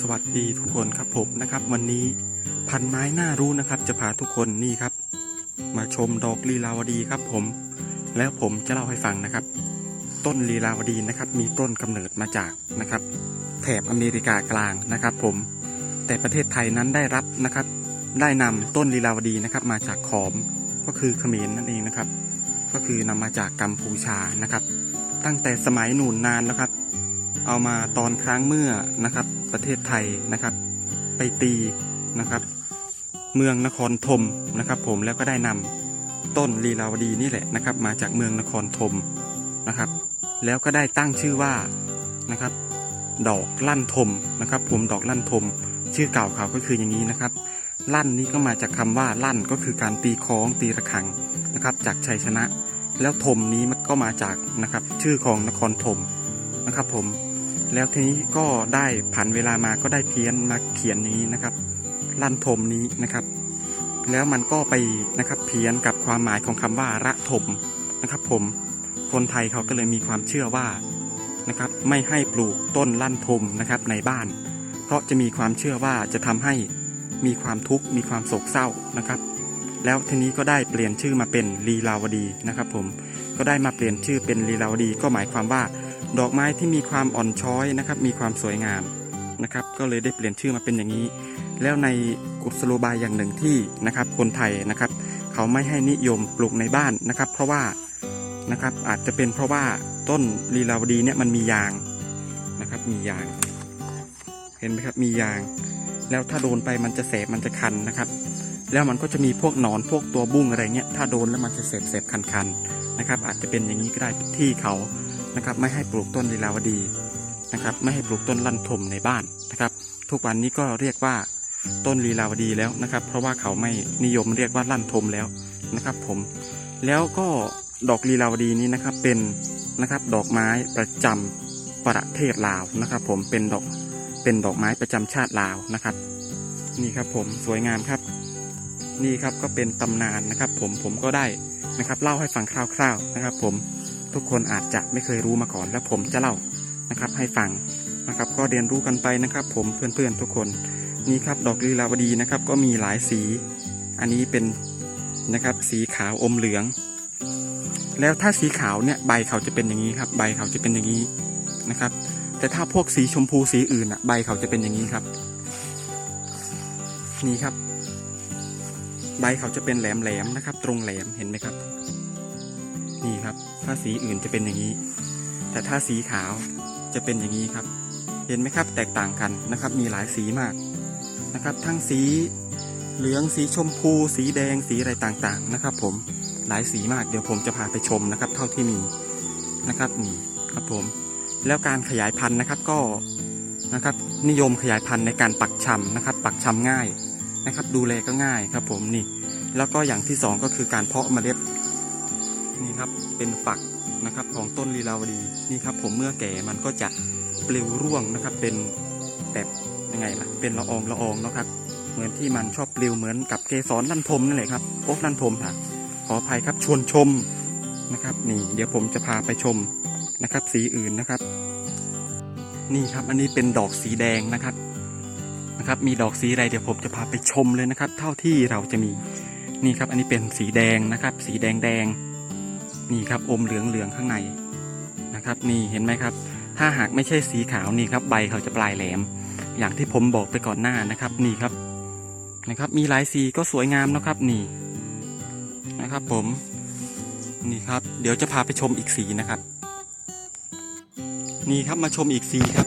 สวัสดีทุกคนครับผมนะครับ วันนี้พันไม้น่ารู้นะครับ จะพาทุกคนนี่ครับ มาชมดอกลีลาวดีครับผม แล้วผมจะเล่าให้ฟังนะครับ ต้นลีลาวดีนะครับ มีต้นกำเนิดมาจากนะครับ แถบอเมริกากลางนะครับ ผม แต่ประเทศไทยนั้นได้รับนะครับ ได้นำต้นลีลาวดีนะครับ มาจากขอมก็คือเขมรนั่นเองนะครับ ก็คือนำมาจากกัมพูชานะครับ ตั้งแต่สมัยหนุนนานแล้วครับ เอามาตอนครั้งเมื่อนะครับ ประเทศไทยนะครับ ไปตีนะครับ เมืองนครธมนะครับ ผมแล้วก็ได้นำต้นลีลาวดีนี่แหละนะครับ มาจากเมืองนครธมนะครับ แล้วก็ได้ตั้งชื่อว่านะครับ ดอกลั่นทมนะครับ ผมดอกลั่นทมชื่อเก่าเขาก็คืออย่างนี้นะครับ ลั่นนี้ก็มาจากคำว่าลั่นก็คือการตีคล้องตีระฆังนะครับ จากชัยชนะ แล้วธมนี้มันก็มาจากนะครับ ชื่อของนครธมนะครับ ผม แล้วทีนี้ก็ได้ผ่านเวลามาก็ได้เพี้ยนมาเขียนอย่างนี้นะครับ ลั่นทมนี้นะครับ แล้วมันก็ไปนะครับเพี้ยนกับความหมายของคำว่าระทมนะครับ ผมคนไทยเขาก็เลยมีความเชื่อว่านะครับไม่ให้ปลูกต้นลั่นทมนะครับในบ้าน เพราะจะมีความเชื่อว่าจะทำให้มีความทุกข์มีความโศกเศร้านะครับ แล้วทีนี้ก็ได้เปลี่ยนชื่อมาเป็นลีลาวดีนะครับ ผมก็ได้มาเปลี่ยนชื่อเป็นลีลาวดี ก็หมายความว่า ดอกไม้ที่มีความอ่อนช้อยนะครับ มีความสวยงามนะครับ ก็เลยได้เปลี่ยนชื่อมาเป็นอย่างนี้ แล้วในกุศโลบายอย่างหนึ่งที่นะครับ คนไทยนะครับ เขาไม่ให้นิยมปลูกในบ้านนะครับ เพราะว่านะครับอาจจะเป็นเพราะว่าต้นลีลาวดีเนี่ยมันมียางนะครับ มียาง เห็นไหมครับมียาง แล้วถ้าโดนไปมันจะแสบมันจะคันนะครับ แล้วมันก็จะมีพวกหนอนพวกตัวบุ้งอะไรเงี้ยถ้าโดนแล้วมันจะเสบเสบคันคันนะครับ อาจจะเป็นอย่างนี้ก็ได้ที่เขา นะครับ ไม่ให้ปลูกต้นลีลาวดีนะครับ ไม่ให้ปลูกต้นลั่นทมในบ้านนะครับ ทุกวันนี้ก็เรียกว่าต้นลีลาวดีแล้วนะครับ เพราะว่าเขาไม่นิยมเรียกว่าลั่นทมแล้วนะครับ ผม แล้วก็ดอกลีลาวดีนี้นะครับเป็นนะครับดอกไม้ประจำประเทศลาวนะครับ ผมเป็นดอกเป็นดอกไม้ประจำชาติลาวนะครับ นี่ครับผมสวยงามครับ นี่ครับก็เป็นตำนานนะครับ ผมผมก็ได้นะครับ เล่าให้ฟังคร่าว ๆนะครับ ผม ทุกคนอาจจะไม่เคยรู้มาก่อน และผมจะเล่านะครับให้ฟังนะครับก็เรียนรู้กันไปนะครับ ผมเพื่อนๆทุกคนนี่ครับดอกลีลาวดีนะครับ ก็มีหลายสี อันนี้เป็นนะครับสีขาวอมเหลือง แล้วถ้าสีขาวเนี่ยใบเขาจะเป็นอย่างนี้ครับใบเขาจะเป็นอย่างนี้นะครับ แต่ถ้าพวกสีชมพูสีอื่นอะใบเขาจะเป็นอย่างนี้ครับ นี่ครับ ใบเขาจะเป็นแหลมๆนะครับ ตรงแหลมเห็นไหมครับ นี่ครับ ถ้าสีอื่นจะเป็นอย่างนี้ แต่ถ้าสีขาวจะเป็นอย่างนี้ครับ เห็นไหมครับ แตกต่างกันนะครับ มีหลายสีมากนะครับ ทั้งสีเหลืองสีชมพู สีแดงสีอะไรต่างๆนะครับ ผมหลายสีมากเดี๋ยวผมจะพาไปชมนะครับ เท่าที่มีนะครับนี่ครับผม แล้วการขยายพันธุ์นะครับก็นะครับ นิยมขยายพันธุ์ในการปักชำนะครับ ปักชำง่ายนะครับ ดูแลก็ง่ายครับ ผมนี่ แล้วก็อย่างที่สองก็คือการเพาะเมล็ด นี่ครับเป็นฝักนะครับของต้นลีลาวดีนี่ครับ ผมเมื่อแก่มันก็จะปลิวร่วงนะครับ เป็นแบบยังไงล่ะ เป็นละอองละอองนะครับ เหมือนที่มันชอบปลิวเหมือนกับเกสรลั่นทมนั่นแหละครับโอ๊กลั่นทมค่ะ ขออภัยครับชวนชมนะครับ นี่เดี๋ยวผมจะพาไปชมนะครับ สีอื่นนะครับ นี่ครับอันนี้เป็นดอกสีแดงนะครับนะครับ มีดอกสีอะไรเดี๋ยวผมจะพาไปชมเลยนะครับ เท่าที่เราจะมีนี่ครับ อันนี้เป็นสีแดงนะครับ สีแดงแดง นี่ครับอมเหลืองเหลืองข้างในนะครับ นี่เห็นไหมครับ ถ้าหากไม่ใช่สีขาวนี่ครับ ใบเขาจะปลายแหลม อย่างที่ผมบอกไปก่อนหน้านะครับ นี่ครับนะครับ มีหลายสีก็สวยงามนะครับนี่นะครับ ผมนี่ครับ เดี๋ยวจะพาไปชมอีกสีนะครับ นี่ครับมาชมอีกสีครับ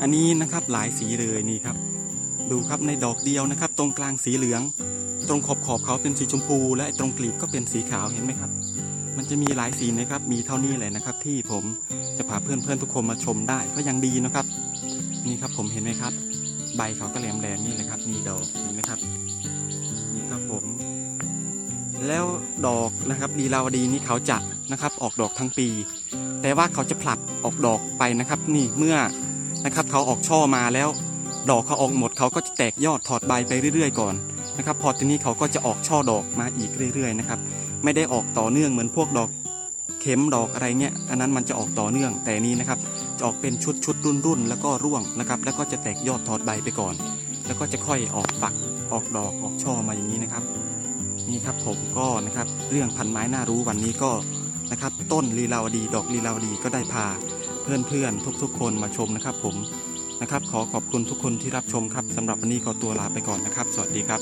อันนี้นะครับหลายสีเลยนี่ครับ ดูครับในดอกเดียวนะครับ ตรงกลางสีเหลือง ตรงขอบขอบเขาเป็นสีชมพู และตรงกลีบก็เป็นสีขาวเห็นไหมครับ มันจะมีหลายสีนะครับ มีเท่านี้แหละนะครับ ที่ผมจะพาเพื่อนเพื่อนๆทุกคนมาชมได้ก็ยังดีนะครับ นี่ครับผมเห็นไหมครับ ใบเขาก็แหลมแหลมๆนี่แหละครับนี่ดอกเห็นไหมครับนี่ครับผม แล้วดอกนะครับลีลาวดีนี่เขาจะนะครับออกดอกทั้งปี แต่ว่าเขาจะผลัดออกดอกไปนะครับ นี่เมื่อนะครับเขาออกช่อมาแล้ว ดอกเขาออกหมดเขาก็จะแตกยอดถอดใบไปเรื่อย ๆ ก่อน นะครับ พอทีนี้เขาก็จะออกช่อดอกมาอีกเรื่อยๆนะครับ ไม่ได้ออกต่อเนื่องเหมือนพวกดอกเข็มดอกอะไรเงี้ย อันนั้นมันจะออกต่อเนื่อง แต่นี้นะครับ จะออกเป็นชุดชุดรุ่นรุ่นๆแล้วก็ร่วงนะครับ แล้วก็จะแตกยอดถอดใบไปก่อน แล้วก็จะค่อยออกฝักออกดอกออกช่อมาอย่างนี้นะครับ นี่ครับผมก็นะครับเรื่องพันไม้น่ารู้วันนี้ก็นะครับต้นลีลาวดี ดอกลีลาวดีก็ได้พาเพื่อนๆทุกๆ คนมาชมนะครับผม นะครับ ขอขอบคุณทุกคนที่รับชมครับสำหรับวันนี้ขอตัวลาไปก่อนนะครับ สวัสดีครับ